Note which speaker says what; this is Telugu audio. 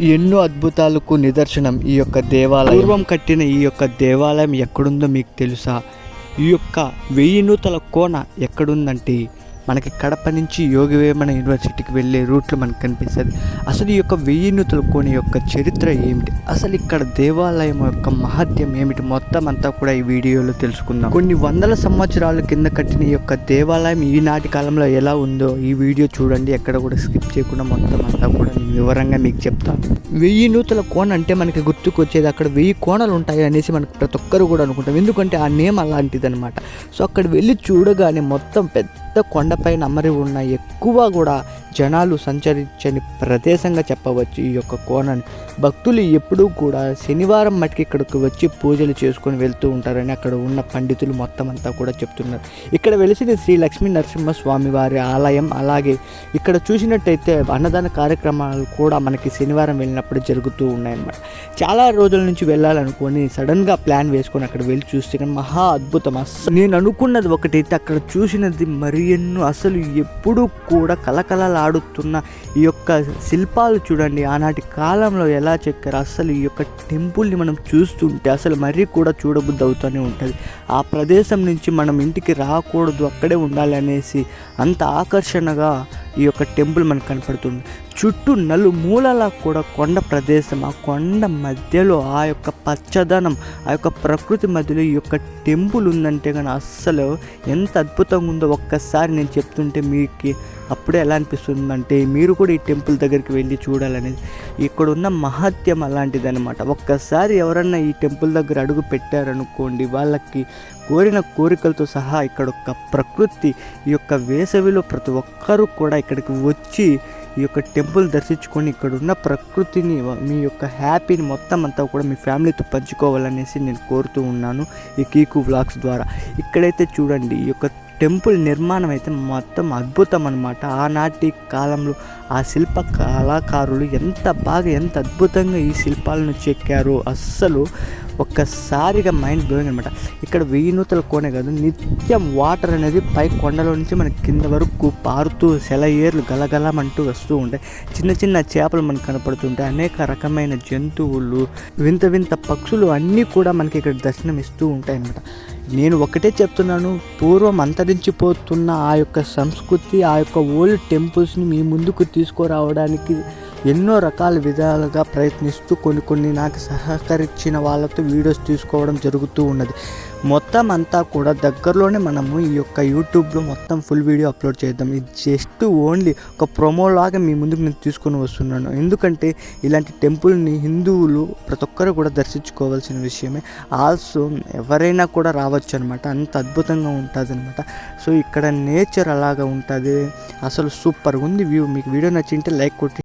Speaker 1: ఎన్నో అద్భుతాలకు నిదర్శనం ఈ యొక్క దేవాలయం. పూర్వం కట్టిన ఈ యొక్క దేవాలయం ఎక్కడుందో మీకు తెలుసా? ఈ యొక్క వెయ్యి నూతల కోన ఎక్కడుందంటే మనకి కడప నుంచి యోగివేమన యూనివర్సిటీకి వెళ్ళే రూట్లు మనకు కనిపిస్తుంది. అసలు ఈ యొక్క వెయ్యి నూతల కోన యొక్క చరిత్ర ఏమిటి? అసలు ఇక్కడ దేవాలయం యొక్క మహత్యం ఏమిటి? మొత్తం అంతా కూడా ఈ వీడియోలో తెలుసుకుందాం. కొన్ని వందల సంవత్సరాల కింద కట్టిన ఈ యొక్క దేవాలయం ఈనాటి కాలంలో ఎలా ఉందో ఈ వీడియో చూడండి. ఎక్కడ కూడా స్కిప్ చేయకుండా మొత్తం అంతా కూడా వివరంగా మీకు చెప్తాను వెయ్యి నూతల కోణ అంటే మనకి గుర్తుకొచ్చేది అక్కడ వెయ్యి కోణాలు ఉంటాయి అనేసి మనకు ప్రతి ఒక్కరు కూడా అనుకుంటాం ఎందుకంటే ఆ నేమ్ అలాంటిది అనమాట సో అక్కడ వెళ్ళి చూడగానే మొత్తం పెద్ద కొండపైన అమరి ఉన్న ఎక్కువ కూడా జనాలు సంచరించని ప్రదేశంగా చెప్పవచ్చు ఈ యొక్క కోనని భక్తులు ఎప్పుడూ కూడా శనివారం మటుకు ఇక్కడికి వచ్చి పూజలు చేసుకొని వెళ్తూ ఉంటారని అక్కడ ఉన్న పండితులు మొత్తం అంతా కూడా చెప్తున్నారు. ఇక్కడ వెలిసిన శ్రీ లక్ష్మీ నరసింహస్వామి వారి ఆలయం. అలాగే ఇక్కడ చూసినట్టయితే అన్నదాన కార్యక్రమాలు కూడా మనకి శనివారం వెళ్ళినప్పుడు జరుగుతూ ఉన్నాయన్నమాట. చాలా రోజుల నుంచి వెళ్ళాలనుకొని సడన్గా ప్లాన్ వేసుకొని అక్కడ వెళ్ళి చూస్తే కానీ మహా అద్భుతం. అస్సలు నేను అనుకున్నది ఒకటైతే అక్కడ చూసినది మరి ఎన్నో. అసలు ఎప్పుడూ కూడా ఆడుతున్న ఈ యొక్క శిల్పాలు చూడండి. ఆనాటి కాలంలో ఎలా చెక్కారు? అసలు ఈ యొక్క టెంపుల్ని మనం చూస్తుంటే అసలు మరీ కూడా చూడబుద్ధి అవుతూనే ఉంటుంది. ఆ ప్రదేశం నుంచి మనం ఇంటికి రాకూడదు అక్కడే ఉండాలి అనేసి అంత ఆకర్షణగా ఈ యొక్క టెంపుల్ మనకు కనపడుతుంది. చుట్టూ నలుమూలలా కూడా కొండ ప్రదేశం. ఆ కొండ మధ్యలో ఆ యొక్క పచ్చదనం ఆ యొక్క ప్రకృతి మధ్యలో ఈ యొక్క టెంపుల్ ఉందంటే కానీ అస్సలు ఎంత అద్భుతంగా ఉందో ఒక్కసారి నేను చెప్తుంటే మీకు అప్పుడే ఎలా అనిపిస్తుందంటే మీరు కూడా ఈ టెంపుల్ దగ్గరికి వెళ్ళి చూడాలనేది. ఇక్కడ ఉన్న మహత్యం అలాంటిది అనమాట ఒక్కసారి ఎవరన్నా ఈ టెంపుల్ దగ్గర అడుగు పెట్టారనుకోండి వాళ్ళకి కోరిన కోరికలతో సహా ఇక్కడ ఒక ప్రకృతి ఈ యొక్క వేసవిలో ప్రతి ఒక్కరూ కూడా ఇక్కడికి వచ్చి ఈ యొక్క టెంపుల్ దర్శించుకొని ఇక్కడ ఉన్న ప్రకృతిని మీ యొక్క హ్యాపీని మొత్తం అంతా కూడా మీ ఫ్యామిలీతో పంచుకోవాలనేసి నేను కోరుతూ ఉన్నాను ఈ కీకు వ్లాగ్స్ ద్వారా. ఇక్కడైతే చూడండి ఈ యొక్క టెంపుల్ నిర్మాణం అయితే మొత్తం అద్భుతం అనమాట ఆనాటి కాలంలో ఆ శిల్ప కళాకారులు ఎంత బాగా ఎంత అద్భుతంగా ఈ శిల్పాలను చెక్కారో అస్సలు ఒక్కసారిగా మైండ్ బ్లోయింగ్ అనమాట ఇక్కడ వెయ్యి నూతల కోనే కాదు నిత్యం వాటర్ అనేది పై కొండలో నుంచి మనకి కింద వరకు పారుతూ సెలయేర్లు గలగలమంటూ వస్తూ ఉంటాయి. చిన్న చిన్న చేపలు మనకు కనపడుతుంటాయి. అనేక రకమైన జంతువులు వింత వింత పక్షులు అన్నీ కూడా మనకి ఇక్కడ దర్శనం ఇస్తూ ఉంటాయి అనమాట నేను ఒకటే చెప్తున్నాను పూర్వం అంతరించిపోతున్న ఆ యొక్క సంస్కృతి ఆ యొక్క ఓల్డ్ టెంపుల్స్ని మీ ముందుకు తీసుకురావడానికి ఎన్నో రకాల విధాలుగా ప్రయత్నిస్తూ కొన్ని కొన్ని నాకు సహకరించిన వాళ్ళతో వీడియోస్ తీసుకోవడం జరుగుతూ ఉన్నది. మొత్తం అంతా కూడా దగ్గరలోనే మనము ఈ యొక్క యూట్యూబ్లో మొత్తం ఫుల్ వీడియో అప్లోడ్ చేద్దాం. ఇది జస్ట్ ఓన్లీ ఒక ప్రొమోలాగా మీ ముందుకు నేను తీసుకొని వస్తున్నాను. ఎందుకంటే ఇలాంటి టెంపుల్ని హిందువులు ప్రతి ఒక్కరు కూడా దర్శించుకోవాల్సిన విషయమే. ఆల్సో ఎవరైనా కూడా రావచ్చు అనమాట అంత అద్భుతంగా ఉంటుంది అనమాట సో ఇక్కడ నేచర్ అలాగా ఉంటుంది. అసలు సూపర్గా ఉంది. వ్యూ మీకు వీడియో నచ్చింటే లైక్ కొట్టి